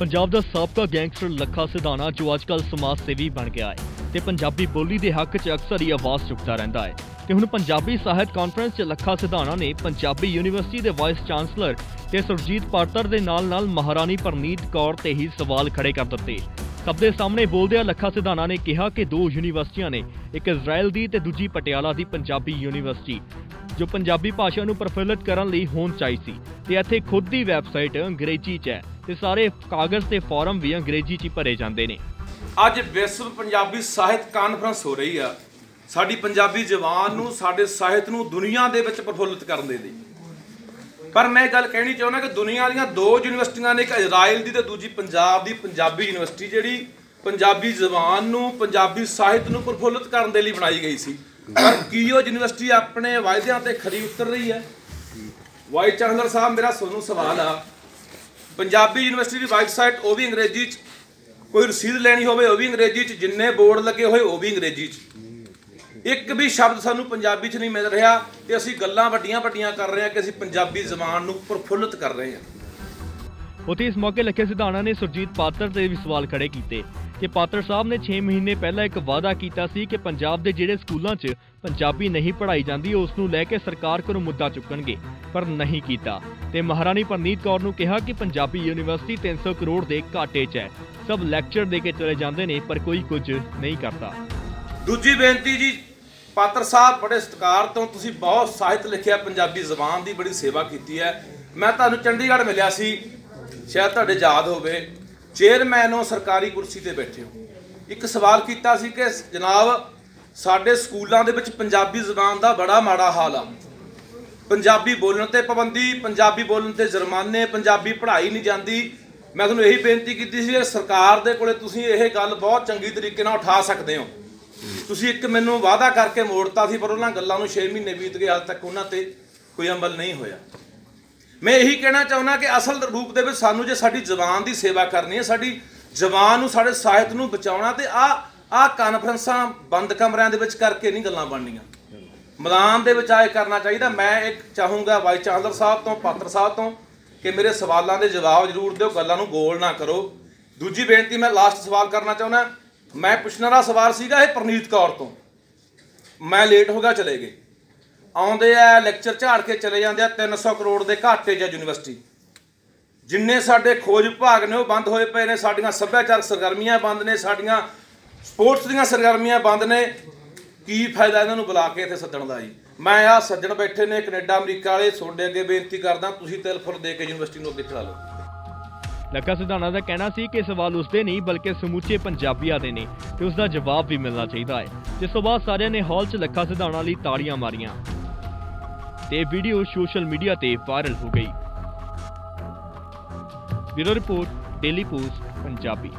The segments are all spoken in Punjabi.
ਪੰਜਾਬ ਦਾ ਸਾਬਕਾ ਗੈਂਗਸਟਰ ਲੱਖਾ ਸਿਧਾਣਾ ਜੋ ਅੱਜਕੱਲ ਸਮਾਜ ਸੇਵੀ ਬਣ ਗਿਆ ਹੈ ਤੇ ਪੰਜਾਬੀ ਬੋਲੀ ਦੇ ਹੱਕ 'ਚ ਅਕਸਰ ਹੀ ਆਵਾਜ਼ ਚੁੱਕਦਾ ਰਹਿੰਦਾ ਹੈ। ਤੇ ਹੁਣ ਪੰਜਾਬੀ ਸਾਹਿਤ ਕਾਨਫਰੰਸ 'ਚ ਲੱਖਾ ਸਿਧਾਣਾ ਨੇ ਪੰਜਾਬੀ ਯੂਨੀਵਰਸਿਟੀ ਦੇ ਵਾਈਸ ਚਾਂਸਲਰ ਤੇ ਸੁਰਜੀਤ ਪਾਤਰ ਦੇ ਨਾਲ-ਨਾਲ ਮਹਾਰਾਣੀ ਪਰਨੀਤ ਕੌਰ ਤੇ ਹੀ ਸਵਾਲ ਖੜੇ ਕਰ ਦਿੱਤੇ। ਸਭ ਦੇ ਸਾਹਮਣੇ ਬੋਲਦਿਆਂ ਲੱਖਾ ਸਿਧਾਣਾ ਨੇ ਕਿਹਾ ਕਿ ਦੋ ਯੂਨੀਵਰਸਿਟੀਆਂ ਨੇ, ਇੱਕ ਇਜ਼ਰਾਈਲ ਦੀ ਤੇ ਦੂਜੀ ਪਟਿਆਲਾ ਦੀ ਪੰਜਾਬੀ ਯੂਨੀਵਰਸਿਟੀ, ਜੋ ਪੰਜਾਬੀ ਭਾਸ਼ਾ ਨੂੰ ਪ੍ਰਫੁੱਲਤ ਕਰਨ ਲਈ ਹੋਣ ਚਾਹੀ ਸੀ। ਤੇ ਇੱਥੇ ਖੁਦ ਦੀ ਵੈਬਸਾਈਟ ਅੰਗਰੇਜ਼ੀ 'ਚ ਹੈ। ਤੇ ਸਾਰੇ ਕਾਗਜ਼ ਤੇ ਫਾਰਮ ਵੀ ਅੰਗਰੇਜ਼ੀ 'ਚ ਭਰੇ ਜਾਂਦੇ ਨੇ। ਅੱਜ ਵਿਸ਼ਵ ਪੰਜਾਬੀ ਸਾਹਿਤ ਕਾਨਫਰੰਸ ਹੋ ਰਹੀ ਆ। ਸਾਡੀ ਪੰਜਾਬੀ ਜ਼ਬਾਨ ਨੂੰ, ਸਾਡੇ ਸਾਹਿਤ ਨੂੰ ਦੁਨੀਆ ਦੇ ਵਿੱਚ ਪ੍ਰਫੁੱਲਿਤ ਕਰਨ ਦੇ ਲਈ। ਪਰ ਮੈਂ ਗੱਲ ਕਹਿਣੀ ਚਾਹੁੰਦਾ ਕਿ ਦੁਨੀਆ ਦੀਆਂ ਦੋ ਯੂਨੀਵਰਸਿਟੀਆਂ ਨੇ, ਇੱਕ ਇਜ਼ਰਾਈਲ ਦੀ ਤੇ ਦੂਜੀ ਪੰਜਾਬ ਦੀ ਪੰਜਾਬੀ ਯੂਨੀਵਰਸਿਟੀ ਜਿਹੜੀ ਪੰਜਾਬੀ ਜ਼ਬਾਨ ਨੂੰ, ਪੰਜਾਬੀ ਸਾਹਿਤ ਨੂੰ ਪ੍ਰਫੁੱਲਿਤ ਕਰਨ ਦੇ ਲਈ ਬਣਾਈ ਗਈ ਸੀ। ਪਰ ਕੀ ਉਹ ਯੂਨੀਵਰਸਿਟੀ ਆਪਣੇ ਵਾਅਦਿਆਂ ਤੇ ਖਰੀ ਉਤਰ ਰਹੀ ਹੈ? ਵਾਈਸ ਚਾਂਸਲਰ ਸਾਹਿਬ, ਮੇਰਾ ਤੁਹਾਨੂੰ ਸਵਾਲ ਆ। ਪੰਜਾਬੀ ਯੂਨੀਵਰਸਿਟੀ ਦੀ ਵੈਬਸਾਈਟ, ਉਹ ਵੀ ਅੰਗਰੇਜ਼ੀ ਚ। ਕੋਈ ਰਸੀਦ ਲੈਣੀ ਹੋਵੇ, ਉਹ ਵੀ ਅੰਗਰੇਜ਼ੀ ਚ। ਜਿੰਨੇ ਬੋਰਡ ਲੱਗੇ ਹੋਏ, ਉਹ ਵੀ ਅੰਗਰੇਜ਼ੀ ਚ। ਇੱਕ ਵੀ ਸ਼ਬਦ ਸਾਨੂੰ ਪੰਜਾਬੀ ਚ ਨਹੀਂ ਮਿਲ ਰਿਹਾ ਤੇ ਅਸੀਂ ਗੱਲਾਂ ਵੱਡੀਆਂ ਵੱਡੀਆਂ ਕਰ ਰਹੇ ਹਾਂ ਕਿ ਅਸੀਂ ਪੰਜਾਬੀ ਜ਼ਬਾਨ ਨੂੰ ਪ੍ਰਫੁੱਲਤ ਕਰ ਰਹੇ ਹਾਂ। ਉਤੇ ਇਸ ਮੌਕੇ ਲੱਖੇ ਸਿਧਾਣਾ ਨੇ ਸੁਰਜੀਤ ਪਾਤਰ ਤੇ ਵੀ ਸਵਾਲ ਖੜੇ ਕੀਤੇ ਕਿ ਪਾਤਰ ਸਾਹਿਬ ਨੇ 6 ਮਹੀਨੇ ਪਹਿਲਾਂ ਇੱਕ ਵਾਅਦਾ ਕੀਤਾ ਸੀ ਕਿ ਪੰਜਾਬ ਦੇ ਜਿਹੜੇ ਸਕੂਲਾਂ 'ਚ ਪੰਜਾਬੀ ਨਹੀਂ ਪੜ੍ਹਾਈ ਜਾਂਦੀ, ਉਸ ਨੂੰ ਲੈ ਕੇ ਸਰਕਾਰ ਕੋਲ ਮੁੱਦਾ ਚੁੱਕਣਗੇ, ਪਰ ਨਹੀਂ ਕੀਤਾ। ਤੇ ਮਹਾਰਾਣੀ ਪਰਨੀਤ ਕੌਰ ਨੂੰ ਕਿਹਾ ਕਿ ਪੰਜਾਬੀ ਯੂਨੀਵਰਸਿਟੀ 300 ਕਰੋੜ ਦੇ ਘਾਟੇ 'ਚ ਹੈ। ਸਭ ਲੈਕਚਰ ਦੇ ਕੇ ਚਲੇ ਜਾਂਦੇ ਨੇ, ਪਰ ਕੋਈ ਕੁਝ ਨਹੀਂ ਕਰਦਾ। ਦੂਜੀ ਬੇਨਤੀ ਜੀ, ਪਾਤਰ ਸਾਹਿਬ ਬੜੇ ਸਤਿਕਾਰ ਤੋਂ ਤੁਸੀਂ ਬਹੁਤ ਸਾਹਿਤ ਲਿਖਿਆ, ਪੰਜਾਬੀ ਜ਼ਬਾਨ ਦੀ ਬੜੀ ਸੇਵਾ ਕੀਤੀ ਹੈ। ਮੈਂ ਤੁਹਾਨੂੰ ਚੰਡੀਗੜ੍ਹ ਮਿਲਿਆ ਸੀ ਸ਼ਾਇਦ ਤੁਹਾਡੇ ਯਾਦ ਹੋਵੇ ਚੇਅਰਮੈਨ ਹੋ ਸਰਕਾਰੀ ਕੁਰਸੀ ਤੇ ਬੈਠੇ ਹੋ। ਇੱਕ ਸਵਾਲ ਕੀਤਾ ਸੀ ਕਿ ਜਨਾਬ, ਸਾਡੇ ਸਕੂਲਾਂ ਦੇ ਵਿੱਚ ਪੰਜਾਬੀ ਜ਼ਬਾਨ ਦਾ ਬੜਾ ਮਾੜਾ ਹਾਲ ਆ। ਪੰਜਾਬੀ ਬੋਲਣ ਤੇ ਪਾਬੰਦੀ, ਪੰਜਾਬੀ ਬੋਲਣ ਤੇ ਜੁਰਮਾਨੇ, ਪੰਜਾਬੀ ਪੜ੍ਹਾਈ ਨਹੀਂ ਜਾਂਦੀ। ਮੈਂ ਤੁਹਾਨੂੰ ਇਹੀ ਬੇਨਤੀ ਕੀਤੀ ਸੀ ਕਿ ਸਰਕਾਰ ਦੇ ਕੋਲੇ ਤੁਸੀਂ ਇਹ ਗੱਲ ਬਹੁਤ ਚੰਗੀ ਤਰੀਕੇ ਨਾਲ ਉਠਾ ਸਕਦੇ ਹੋ। ਤੁਸੀਂ ਇੱਕ ਮੈਨੂੰ ਵਾਅਦਾ ਕਰਕੇ ਮੋੜਤਾ ਸੀ, ਪਰ ਉਹਨਾਂ ਗੱਲਾਂ ਨੂੰ 6 ਮਹੀਨੇ ਬੀਤ ਗਏ, ਹਾਲ ਤੱਕ ਉਹਨਾਂ ਤੇ ਕੋਈ ਅਮਲ ਨਹੀਂ ਹੋਇਆ। ਮੈਂ ਇਹੀ ਕਹਿਣਾ ਚਾਹੁੰਦਾ ਕਿ ਅਸਲ ਰੂਪ ਦੇ ਵਿੱਚ ਸਾਨੂੰ ਜੇ ਸਾਡੀ ਜ਼ਬਾਨ ਦੀ ਸੇਵਾ ਕਰਨੀ ਹੈ, ਸਾਡੀ ਜ਼ਬਾਨ ਨੂੰ, ਸਾਡੇ ਸਾਹਿਤ ਨੂੰ ਬਚਾਉਣਾ ਤੇ ਆ ਆ ਕਾਨਫਰੰਸਾਂ ਬੰਦ ਕਮਰਿਆਂ ਦੇ ਵਿੱਚ ਕਰਕੇ ਨਹੀਂ ਗੱਲਾਂ ਬਣਨੀਆਂ। ਮੈਦਾਨ ਦੇ ਵਿੱਚ ਆਏ ਕਰਨਾ ਚਾਹੀਦਾ। ਮੈਂ ਇੱਕ ਚਾਹੂੰਗਾ ਵਾਈਸ ਚਾਂਸਲਰ ਸਾਹਿਬ ਤੋਂ, ਪਾਤਰ ਸਾਹਿਬ ਤੋਂ ਕਿ ਮੇਰੇ ਸਵਾਲਾਂ ਦੇ ਜਵਾਬ ਜ਼ਰੂਰ ਦਿਓ, ਗੱਲਾਂ ਨੂੰ ਗੋਲ ਨਾ ਕਰੋ। ਦੂਜੀ ਬੇਨਤੀ ਮੈਂ ਲਾਸਟ ਸਵਾਲ ਕਰਨਾ ਚਾਹੁੰਦਾ। ਮੈਂ ਪੁੱਛਣ ਵਾਲਾ ਸਵਾਲ ਸੀਗਾ ਇਹ ਪ੍ਰਨੀਤ ਕੌਰ ਤੋਂ। ਮੈਂ ਲੇਟ ਹੋ ਗਿਆ, ਚਲੇ ਗਏ। ਆਉਂਦੇ ਆ ਲੈਕਚਰ ਝਾੜ ਕੇ ਚਲੇ ਜਾਂਦੇ ਆ 300 ਕਰੋੜ ਦੇ ਘਾਟੇ 'ਚ ਆ ਯੂਨੀਵਰਸਿਟੀ ਜਿੰਨੇ ਸਾਡੇ ਖੋਜ ਵਿਭਾਗ ਨੇ ਉਹ ਬੰਦ ਹੋਏ ਪਏ ਨੇ, ਸਾਡੀਆਂ ਸੱਭਿਆਚਾਰਕ ਸਰਗਰਮੀਆਂ ਬੰਦ ਨੇ, ਸਾਡੀਆਂ ਸਪੋਰਟਸ ਦੀਆਂ ਸਰਗਰਮੀਆਂ ਬੰਦ ਨੇ, ਕੀ ਫਾਇਦਾ ਇਹਨਾਂ ਨੂੰ ਬੁਲਾ ਕੇ ਇੱਥੇ ਸੱਦਣ ਦਾ ਜੀ? ਮੈਂ ਆ ਸੱਜਣ ਬੈਠੇ ਨੇ ਕੈਨੇਡਾ, ਅਮਰੀਕਾ ਵਾਲੇ, ਤੁਹਾਡੇ ਅੱਗੇ ਬੇਨਤੀ ਕਰਦਾ, ਤੁਸੀਂ ਤਿਲ ਫੁੱਲ ਦੇ ਕੇ ਯੂਨੀਵਰਸਿਟੀ ਨੂੰ ਅੱਗੇ ਚਲਾ ਲਓ। ਲੱਖਾ ਸਿਧਾਣਾ ਦਾ ਕਹਿਣਾ ਸੀ ਕਿ ਸਵਾਲ ਉਸਦੇ ਨਹੀਂ, ਬਲਕਿ ਸਮੁੱਚੇ ਪੰਜਾਬੀਆਂ ਦੇ ਨੇ, ਤੇ ਉਸ ਦਾ ਜਵਾਬ ਵੀ ਮਿਲਣਾ ਚਾਹੀਦਾ ਹੈ। ਜਿਸ ਤੋਂ ਬਾਅਦ ਸਾਰਿਆਂ ਨੇ ਹਾਲ 'ਚ ਲੱਖਾ ਸਿਧਾਣਾ ਲਈ ਤਾੜੀਆਂ ਮਾਰੀਆਂ। ਤੇ ਵੀਡੀਓ ਸੋਸ਼ਲ ਮੀਡੀਆ ਤੇ ਵਾਇਰਲ ਹੋ ਗਈ। Bureau report, daily post, Punjabi.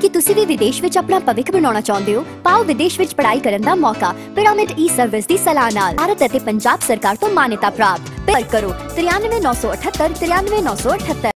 ਕੀ ਤੁਸੀਂ ਵੀ ਵਿਦੇਸ਼ ਵਿੱਚ ਆਪਣਾ ਭਵਿੱਖ ਬਣਾਉਣਾ ਚਾਹੁੰਦੇ ਹੋ, ਪਾਓ ਵਿਦੇਸ਼ ਵਿੱਚ ਪੜ੍ਹਾਈ ਕਰਨ ਦਾ ਮੌਕਾ, ਪਿਰਾਮਿਡ ਈ ਸਰਵਿਸ ਦੀ ਸਲਾਹ ਨਾਲ। ਭਾਰਤ ਅਤੇ ਪੰਜਾਬ ਸਰਕਾਰ ਤੋਂ ਮਾਨਤਾ ਪ੍ਰਾਪਤ। ਪਰ ਕਰੋ 93978 93978